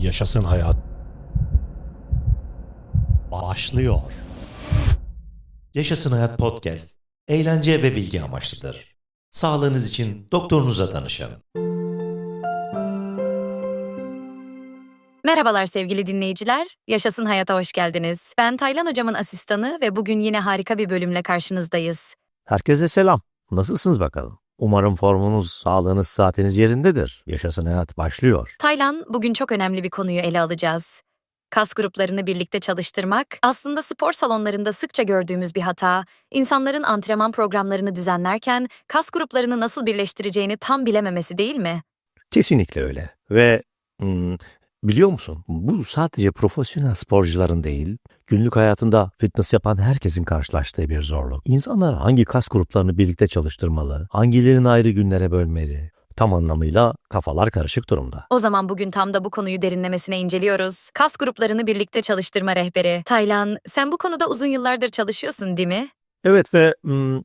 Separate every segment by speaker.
Speaker 1: Yaşasın hayat. Başlıyor. Yaşasın Hayat Podcast. Eğlence ve bilgi amaçlıdır. Sağlığınız için doktorunuza danışın.
Speaker 2: Merhabalar sevgili dinleyiciler. Yaşasın Hayat'a hoş geldiniz. Ben Taylan hocamın asistanı ve bugün yine harika bir bölümle karşınızdayız.
Speaker 3: Herkese selam. Nasılsınız bakalım? Umarım formunuz, sağlığınız, saatiniz yerindedir. Yaşasın hayat başlıyor.
Speaker 2: Taylan, bugün çok önemli bir konuyu ele alacağız. Kas gruplarını birlikte çalıştırmak aslında spor salonlarında sıkça gördüğümüz bir hata. İnsanların antrenman programlarını düzenlerken kas gruplarını nasıl birleştireceğini tam bilememesi değil mi?
Speaker 3: Kesinlikle öyle. Ve hmm, biliyor musun? Bu sadece profesyonel sporcuların değil, günlük hayatında fitness yapan herkesin karşılaştığı bir zorluk. İnsanlar hangi kas gruplarını birlikte çalıştırmalı, hangilerini ayrı günlere bölmeli? Tam anlamıyla kafalar karışık durumda.
Speaker 2: O zaman bugün tam da bu konuyu derinlemesine inceliyoruz. Kas gruplarını birlikte çalıştırma rehberi. Taylan, sen bu konuda uzun yıllardır çalışıyorsun değil mi?
Speaker 3: Evet ve hmm,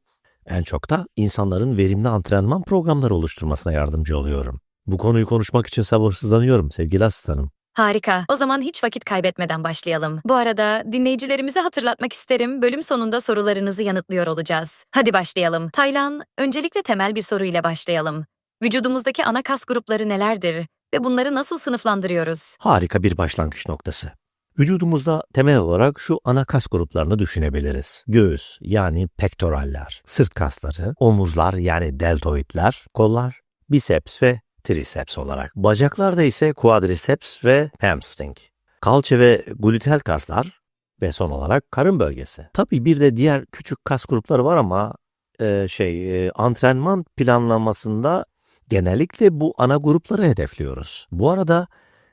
Speaker 3: en çok da insanların verimli antrenman programları oluşturmasına yardımcı oluyorum. Bu konuyu konuşmak için sabırsızlanıyorum sevgili asistanım.
Speaker 2: Harika. O zaman hiç vakit kaybetmeden başlayalım. Bu arada dinleyicilerimize hatırlatmak isterim. Bölüm sonunda sorularınızı yanıtlıyor olacağız. Hadi başlayalım. Taylan, öncelikle temel bir soruyla başlayalım. Vücudumuzdaki ana kas grupları nelerdir ve bunları nasıl sınıflandırıyoruz?
Speaker 3: Harika bir başlangıç noktası. Vücudumuzda temel olarak şu ana kas gruplarını düşünebiliriz. Göğüs yani pektoraller, sırt kasları, omuzlar yani deltoidler, kollar, biceps ve triceps olarak. Bacaklarda ise quadriceps ve hamstring. Kalça ve gluteal kaslar ve son olarak karın bölgesi. Tabii bir de diğer küçük kas grupları var ama e, şey e, antrenman planlamasında genellikle bu ana grupları hedefliyoruz. Bu arada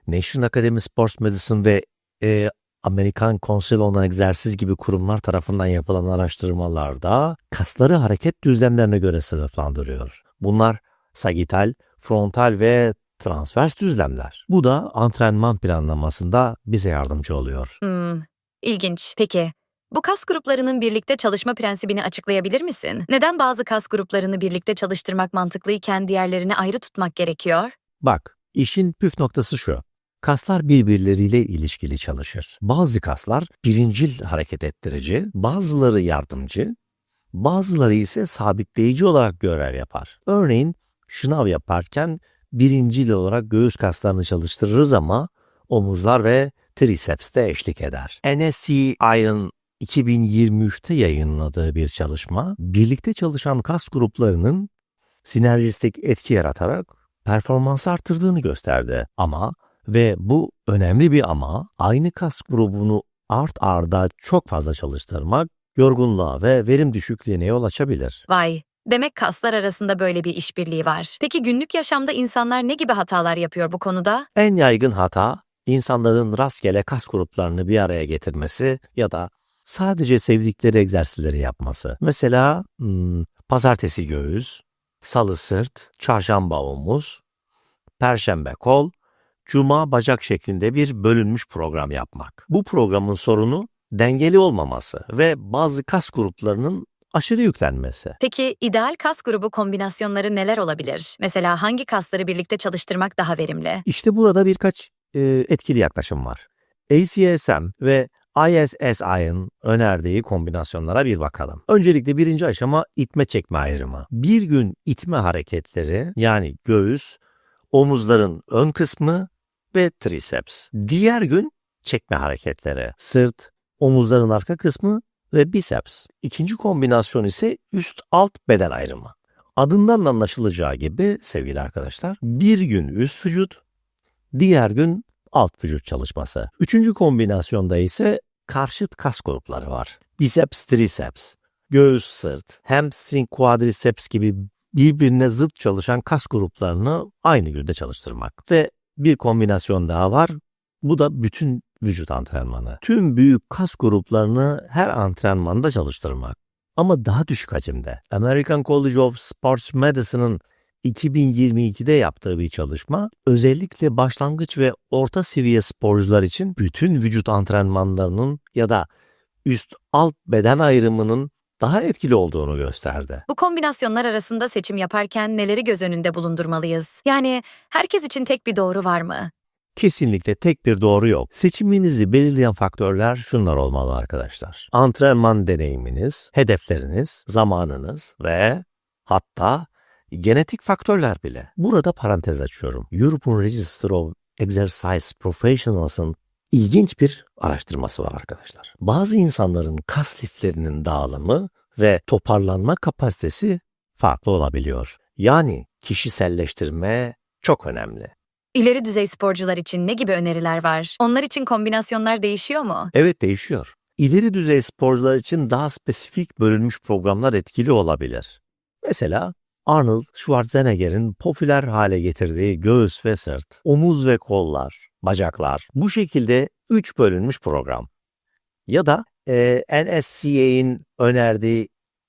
Speaker 3: National Academy Sports Medicine ve e, Amerikan Council on Egzersiz gibi kurumlar tarafından yapılan araştırmalarda kasları hareket düzlemlerine göre sınıflandırıyor. Bunlar sagital, frontal ve transvers düzlemler. Bu da antrenman planlamasında bize yardımcı oluyor.
Speaker 2: Hmm, ilginç. Peki, bu kas gruplarının birlikte çalışma prensibini açıklayabilir misin? Neden bazı kas gruplarını birlikte çalıştırmak mantıklıyken diğerlerini ayrı tutmak gerekiyor?
Speaker 3: Bak, işin püf noktası şu. Kaslar birbirleriyle ilişkili çalışır. Bazı kaslar birincil hareket ettirici, bazıları yardımcı, bazıları ise sabitleyici olarak görev yapar. Örneğin şınav yaparken birincil olarak göğüs kaslarını çalıştırırız ama omuzlar ve triceps de eşlik eder. NSCI'ın 2023'te yayınladığı bir çalışma, birlikte çalışan kas gruplarının sinerjistik etki yaratarak performansı arttırdığını gösterdi. Ama ve bu önemli bir ama aynı kas grubunu art arda çok fazla çalıştırmak yorgunluğa ve verim düşüklüğüne yol açabilir.
Speaker 2: Vay, demek kaslar arasında böyle bir işbirliği var. Peki günlük yaşamda insanlar ne gibi hatalar yapıyor bu konuda?
Speaker 3: En yaygın hata insanların rastgele kas gruplarını bir araya getirmesi ya da sadece sevdikleri egzersizleri yapması. Mesela hmm, pazartesi göğüs, salı sırt, çarşamba omuz, perşembe kol, cuma bacak şeklinde bir bölünmüş program yapmak. Bu programın sorunu dengeli olmaması ve bazı kas gruplarının aşırı yüklenmesi.
Speaker 2: Peki ideal kas grubu kombinasyonları neler olabilir? Mesela hangi kasları birlikte çalıştırmak daha verimli?
Speaker 3: İşte burada birkaç e, etkili yaklaşım var. ACSM ve ISSI'ın önerdiği kombinasyonlara bir bakalım. Öncelikle birinci aşama itme çekme ayrımı. Bir gün itme hareketleri yani göğüs, omuzların ön kısmı ve triceps. Diğer gün çekme hareketleri. Sırt, omuzların arka kısmı ve biceps. İkinci kombinasyon ise üst alt beden ayrımı. Adından anlaşılacağı gibi sevgili arkadaşlar bir gün üst vücut, diğer gün alt vücut çalışması. Üçüncü kombinasyonda ise karşıt kas grupları var. Biceps, triceps, göğüs, sırt, hamstring, quadriceps gibi birbirine zıt çalışan kas gruplarını aynı günde çalıştırmak. Ve bir kombinasyon daha var. Bu da bütün vücut antrenmanı. Tüm büyük kas gruplarını her antrenmanda çalıştırmak. Ama daha düşük hacimde. American College of Sports Medicine'ın 2022'de yaptığı bir çalışma özellikle başlangıç ve orta seviye sporcular için bütün vücut antrenmanlarının ya da üst alt beden ayrımının daha etkili olduğunu gösterdi.
Speaker 2: Bu kombinasyonlar arasında seçim yaparken neleri göz önünde bulundurmalıyız? Yani herkes için tek bir doğru var mı?
Speaker 3: Kesinlikle tek bir doğru yok. Seçiminizi belirleyen faktörler şunlar olmalı arkadaşlar. Antrenman deneyiminiz, hedefleriniz, zamanınız ve hatta genetik faktörler bile. Burada parantez açıyorum. European Register of Exercise Professionals'ın ilginç bir araştırması var arkadaşlar. Bazı insanların kas liflerinin dağılımı ve toparlanma kapasitesi farklı olabiliyor. Yani kişiselleştirme çok önemli.
Speaker 2: İleri düzey sporcular için ne gibi öneriler var? Onlar için kombinasyonlar değişiyor mu?
Speaker 3: Evet değişiyor. İleri düzey sporcular için daha spesifik bölünmüş programlar etkili olabilir. Mesela Arnold Schwarzenegger'in popüler hale getirdiği göğüs ve sırt, omuz ve kollar, bacaklar bu şekilde 3 bölünmüş program. Ya da e, NSCA'in önerdiği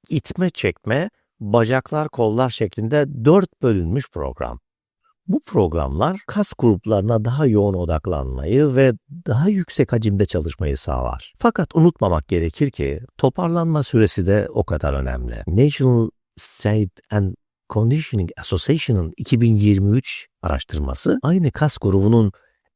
Speaker 3: itme çekme, bacaklar kollar şeklinde 4 bölünmüş program. Bu programlar kas gruplarına daha yoğun odaklanmayı ve daha yüksek hacimde çalışmayı sağlar. Fakat unutmamak gerekir ki toparlanma süresi de o kadar önemli. National Strength and Conditioning Association'ın 2023 araştırması aynı kas grubunun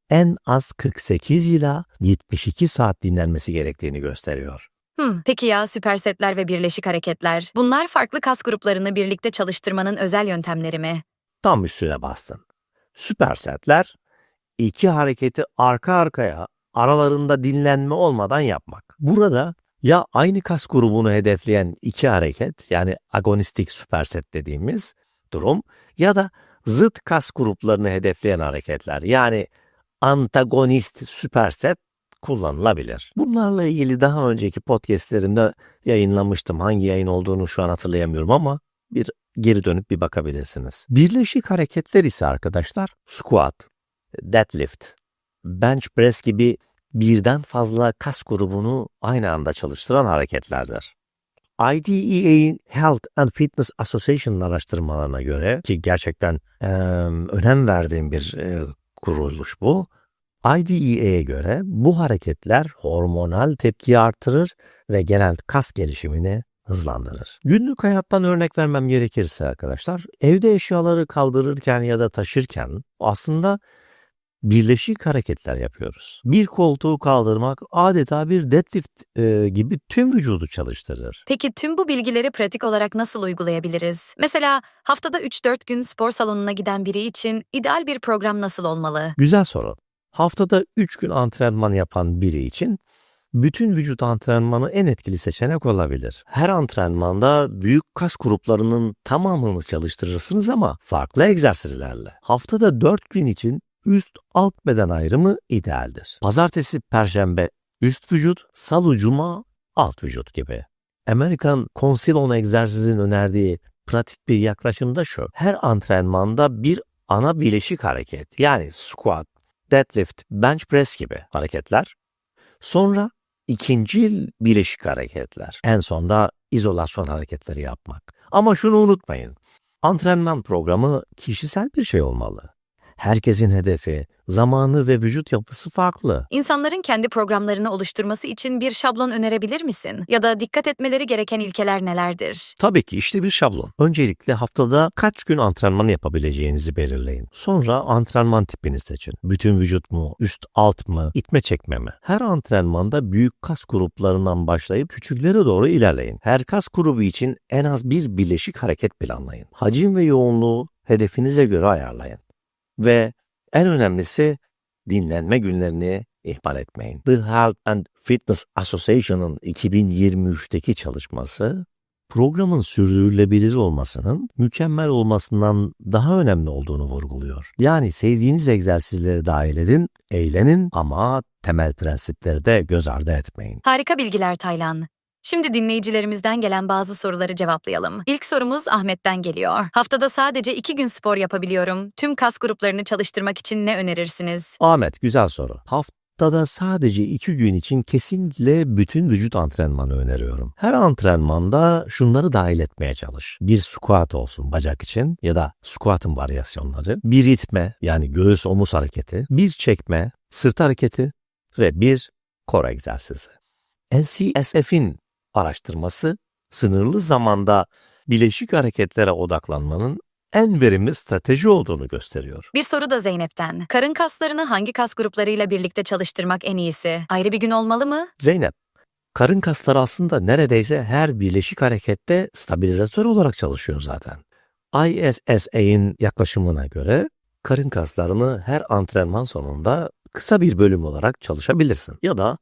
Speaker 3: en az 48 ila 72 saat dinlenmesi gerektiğini gösteriyor.
Speaker 2: Hmm, peki ya süpersetler ve birleşik hareketler? Bunlar farklı kas gruplarını birlikte çalıştırmanın özel yöntemleri mi?
Speaker 3: Tam üstüne bastın. Süpersetler iki hareketi arka arkaya aralarında dinlenme olmadan yapmak. Burada ya aynı kas grubunu hedefleyen iki hareket yani agonistik süperset dediğimiz durum ya da zıt kas gruplarını hedefleyen hareketler yani antagonist süperset kullanılabilir. Bunlarla ilgili daha önceki podcastlerimde yayınlamıştım. Hangi yayın olduğunu şu an hatırlayamıyorum ama bir geri dönüp bir bakabilirsiniz. Birleşik hareketler ise arkadaşlar squat, deadlift, bench press gibi birden fazla kas grubunu aynı anda çalıştıran hareketlerdir. IDEA'in Health and Fitness Association'ın araştırmalarına göre ki gerçekten e, önem verdiğim bir e, kuruluş bu. IDEA'ya göre bu hareketler hormonal tepkiyi artırır ve genel kas gelişimini hızlandırır. Günlük hayattan örnek vermem gerekirse arkadaşlar, evde eşyaları kaldırırken ya da taşırken aslında birleşik hareketler yapıyoruz. Bir koltuğu kaldırmak adeta bir deadlift e, gibi tüm vücudu çalıştırır.
Speaker 2: Peki tüm bu bilgileri pratik olarak nasıl uygulayabiliriz? Mesela haftada 3-4 gün spor salonuna giden biri için ideal bir program nasıl olmalı?
Speaker 3: Güzel soru. Haftada 3 gün antrenman yapan biri için bütün vücut antrenmanı en etkili seçenek olabilir. Her antrenmanda büyük kas gruplarının tamamını çalıştırırsınız ama farklı egzersizlerle. Haftada 4 gün için üst alt beden ayrımı idealdir. Pazartesi, perşembe üst vücut, salı, cuma alt vücut gibi. American Council on Exercise'in önerdiği pratik bir yaklaşım da şu. Her antrenmanda bir ana bileşik hareket yani squat, deadlift, bench press gibi hareketler. Sonra ikinci bileşik hareketler. En sonda izolasyon hareketleri yapmak. Ama şunu unutmayın. Antrenman programı kişisel bir şey olmalı. Herkesin hedefi, zamanı ve vücut yapısı farklı.
Speaker 2: İnsanların kendi programlarını oluşturması için bir şablon önerebilir misin? Ya da dikkat etmeleri gereken ilkeler nelerdir?
Speaker 3: Tabii ki işte bir şablon. Öncelikle haftada kaç gün antrenman yapabileceğinizi belirleyin. Sonra antrenman tipini seçin. Bütün vücut mu, üst alt mı, itme çekme mi? Her antrenmanda büyük kas gruplarından başlayıp küçüklere doğru ilerleyin. Her kas grubu için en az bir birleşik hareket planlayın. Hacim ve yoğunluğu hedefinize göre ayarlayın. Ve en önemlisi dinlenme günlerini ihmal etmeyin. The Health and Fitness Association'ın 2023'teki çalışması programın sürdürülebilir olmasının mükemmel olmasından daha önemli olduğunu vurguluyor. Yani sevdiğiniz egzersizleri dahil edin, eğlenin ama temel prensipleri de göz ardı etmeyin.
Speaker 2: Harika bilgiler Taylan. Şimdi dinleyicilerimizden gelen bazı soruları cevaplayalım. İlk sorumuz Ahmet'ten geliyor. Haftada sadece iki gün spor yapabiliyorum. Tüm kas gruplarını çalıştırmak için ne önerirsiniz?
Speaker 3: Ahmet güzel soru. Haftada sadece iki gün için kesinlikle bütün vücut antrenmanı öneriyorum. Her antrenmanda şunları dahil etmeye çalış. Bir squat olsun bacak için ya da squat'ın varyasyonları. Bir itme yani göğüs omuz hareketi. Bir çekme, sırt hareketi ve bir core egzersizi. NCSF'in araştırması sınırlı zamanda bileşik hareketlere odaklanmanın en verimli strateji olduğunu gösteriyor.
Speaker 2: Bir soru da Zeynep'ten. Karın kaslarını hangi kas gruplarıyla birlikte çalıştırmak en iyisi? Ayrı bir gün olmalı mı?
Speaker 3: Zeynep, karın kasları aslında neredeyse her birleşik harekette stabilizatör olarak çalışıyor zaten. ISSA'in yaklaşımına göre karın kaslarını her antrenman sonunda kısa bir bölüm olarak çalışabilirsin. Ya da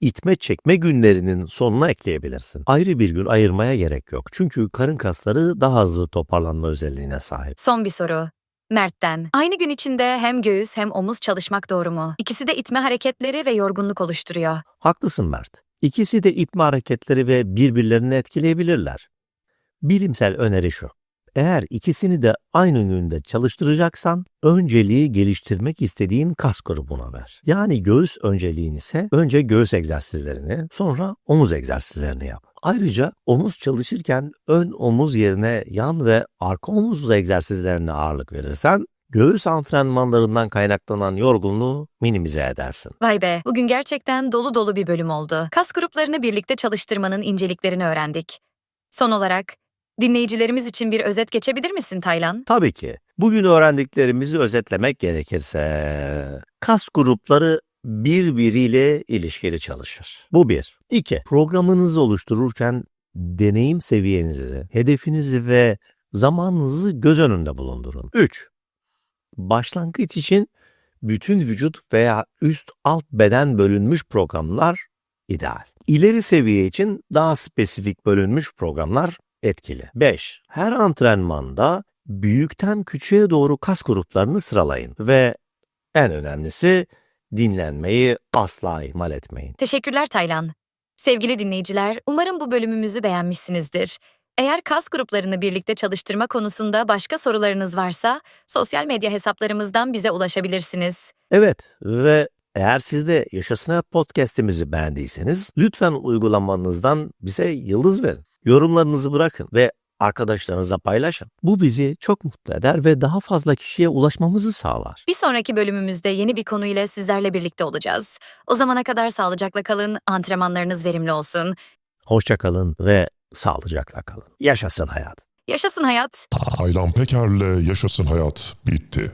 Speaker 3: itme çekme günlerinin sonuna ekleyebilirsin. Ayrı bir gün ayırmaya gerek yok. Çünkü karın kasları daha hızlı toparlanma özelliğine sahip.
Speaker 2: Son bir soru. Mert'ten. Aynı gün içinde hem göğüs hem omuz çalışmak doğru mu? İkisi de itme hareketleri ve yorgunluk oluşturuyor.
Speaker 3: Haklısın Mert. İkisi de itme hareketleri ve birbirlerini etkileyebilirler. Bilimsel öneri şu. Eğer ikisini de aynı günde çalıştıracaksan önceliği geliştirmek istediğin kas grubuna ver. Yani göğüs önceliğin ise önce göğüs egzersizlerini sonra omuz egzersizlerini yap. Ayrıca omuz çalışırken ön omuz yerine yan ve arka omuz egzersizlerine ağırlık verirsen göğüs antrenmanlarından kaynaklanan yorgunluğu minimize edersin.
Speaker 2: Vay be, bugün gerçekten dolu dolu bir bölüm oldu. Kas gruplarını birlikte çalıştırmanın inceliklerini öğrendik. Son olarak, dinleyicilerimiz için bir özet geçebilir misin Taylan?
Speaker 3: Tabii ki. Bugün öğrendiklerimizi özetlemek gerekirse kas grupları birbiriyle ilişkili çalışır. Bu bir. İki, programınızı oluştururken deneyim seviyenizi, hedefinizi ve zamanınızı göz önünde bulundurun. Üç, başlangıç için bütün vücut veya üst alt beden bölünmüş programlar ideal. İleri seviye için daha spesifik bölünmüş programlar etkili. 5. Her antrenmanda büyükten küçüğe doğru kas gruplarını sıralayın ve en önemlisi dinlenmeyi asla ihmal etmeyin.
Speaker 2: Teşekkürler Taylan. Sevgili dinleyiciler, umarım bu bölümümüzü beğenmişsinizdir. Eğer kas gruplarını birlikte çalıştırma konusunda başka sorularınız varsa, sosyal medya hesaplarımızdan bize ulaşabilirsiniz.
Speaker 3: Evet ve eğer siz de Yaşasın Hayat podcast'imizi beğendiyseniz lütfen uygulamanızdan bize yıldız verin. Yorumlarınızı bırakın ve arkadaşlarınızla paylaşın. Bu bizi çok mutlu eder ve daha fazla kişiye ulaşmamızı sağlar.
Speaker 2: Bir sonraki bölümümüzde yeni bir konuyla sizlerle birlikte olacağız. O zamana kadar sağlıcakla kalın, antrenmanlarınız verimli olsun.
Speaker 3: Hoşçakalın ve sağlıcakla kalın. Yaşasın hayat.
Speaker 2: Yaşasın hayat.
Speaker 4: Taylan Peker'le Yaşasın Hayat bitti.